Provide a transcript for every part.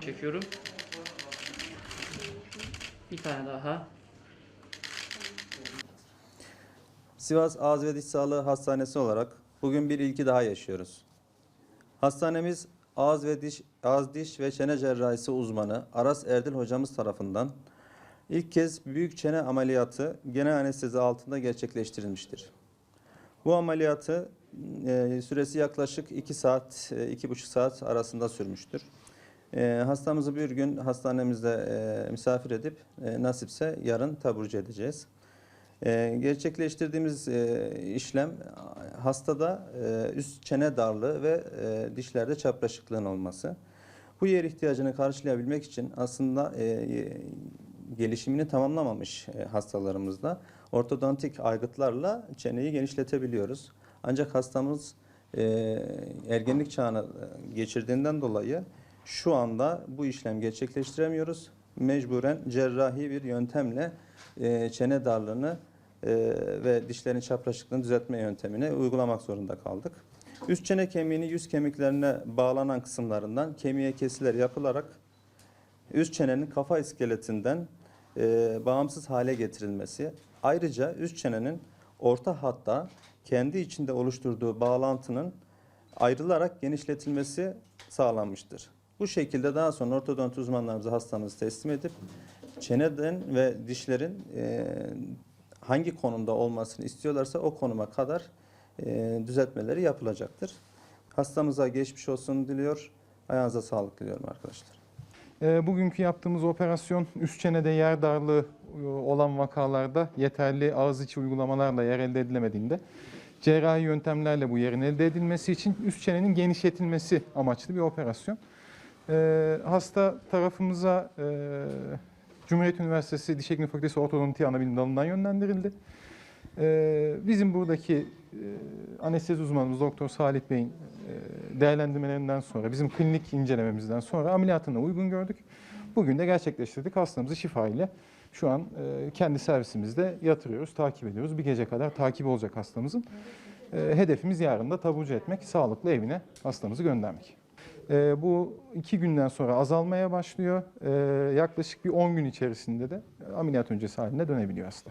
Çekiyorum. Bir tane daha. Sivas Ağız ve Diş Sağlığı Hastanesi olarak bugün bir ilki daha yaşıyoruz. Hastanemiz ağız ve diş ağız diş ve çene cerrahisi uzmanı Aras Erdil hocamız tarafından ilk kez büyük çene ameliyatı genel anestezi altında gerçekleştirilmiştir. Bu ameliyatı e, süresi yaklaşık 2 saat, 2,5 saat arasında sürmüştür. E, hastamızı bir gün hastanemizde e, misafir edip e, nasipse yarın taburcu edeceğiz. E, gerçekleştirdiğimiz e, işlem hastada e, üst çene darlığı ve e, dişlerde çapraşıklığın olması. Bu yer ihtiyacını karşılayabilmek için aslında e, e, gelişimini tamamlamamış e, hastalarımızda ortodontik aygıtlarla çeneyi genişletebiliyoruz. Ancak hastamız e, ergenlik çağını e, geçirdiğinden dolayı şu anda bu işlem gerçekleştiremiyoruz. Mecburen cerrahi bir yöntemle çene darlığını ve dişlerin çapraşıklığını düzeltme yöntemini uygulamak zorunda kaldık. Üst çene kemiğini yüz kemiklerine bağlanan kısımlarından kemiğe kesiler yapılarak üst çenenin kafa iskeletinden e, bağımsız hale getirilmesi. Ayrıca üst çenenin orta hatta kendi içinde oluşturduğu bağlantının ayrılarak genişletilmesi sağlanmıştır. Bu şekilde daha sonra ortodont uzmanlarımıza hastamızı teslim edip çeneden ve dişlerin e, hangi konumda olmasını istiyorlarsa o konuma kadar e, düzeltmeleri yapılacaktır. Hastamıza geçmiş olsun diliyor. Ayağınıza sağlık diliyorum arkadaşlar. E, Bugünkü yaptığımız operasyon üst çenede yer darlığı e, olan vakalarda yeterli ağız içi uygulamalarla yer elde edilemediğinde cerrahi yöntemlerle bu yerin elde edilmesi için üst çenenin genişletilmesi amaçlı bir operasyon. E, Hasta tarafımıza e, Cumhuriyet Üniversitesi Diş Hekimliği Fakültesi Ortodonti Anabilim Dalı'ndan yönlendirildi. E, Bizim buradaki e, anestezi uzmanımız Doktor Salih Bey'in e, değerlendirmelerinden sonra, bizim klinik incelememizden sonra ameliyatına uygun gördük. Bugün de gerçekleştirdik. Hastamızı şifa ile şu an e, kendi servisimizde yatırıyoruz, takip ediyoruz. Bir gece kadar takip olacak hastamızın. Hedefimiz yarın da taburcu etmek, sağlıklı evine hastamızı göndermek. Bu iki günden sonra azalmaya başlıyor. Yaklaşık bir 10 gün içerisinde de ameliyat öncesi haline dönebiliyor hasta.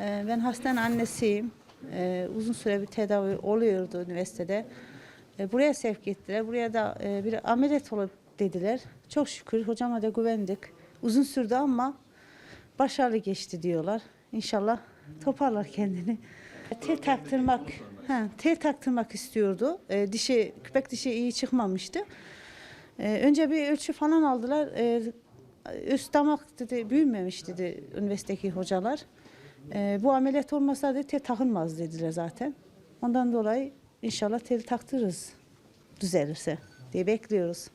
Ee, Ben hastanın annesiyim. Ee, Uzun süre bir tedavi oluyordu üniversitede. Ee, Buraya sevk ettiler. Buraya da e, bir ameliyat olup dediler. Çok şükür hocama da güvendik. Uzun sürdü ama başarılı geçti diyorlar. İnşallah toparlar kendini. Tel taktırmak, ha, tel taktırmak istiyordu. Ee, dişi, köpek dişi iyi çıkmamıştı. Ee, önce bir ölçü falan aldılar. Ee, üst damak dedi büyümemiş dedi üniversitedeki hocalar. Ee, bu ameliyat olmasaydı tel takılmaz dediler zaten. Ondan dolayı inşallah tel taktırırız düzelirse diye bekliyoruz.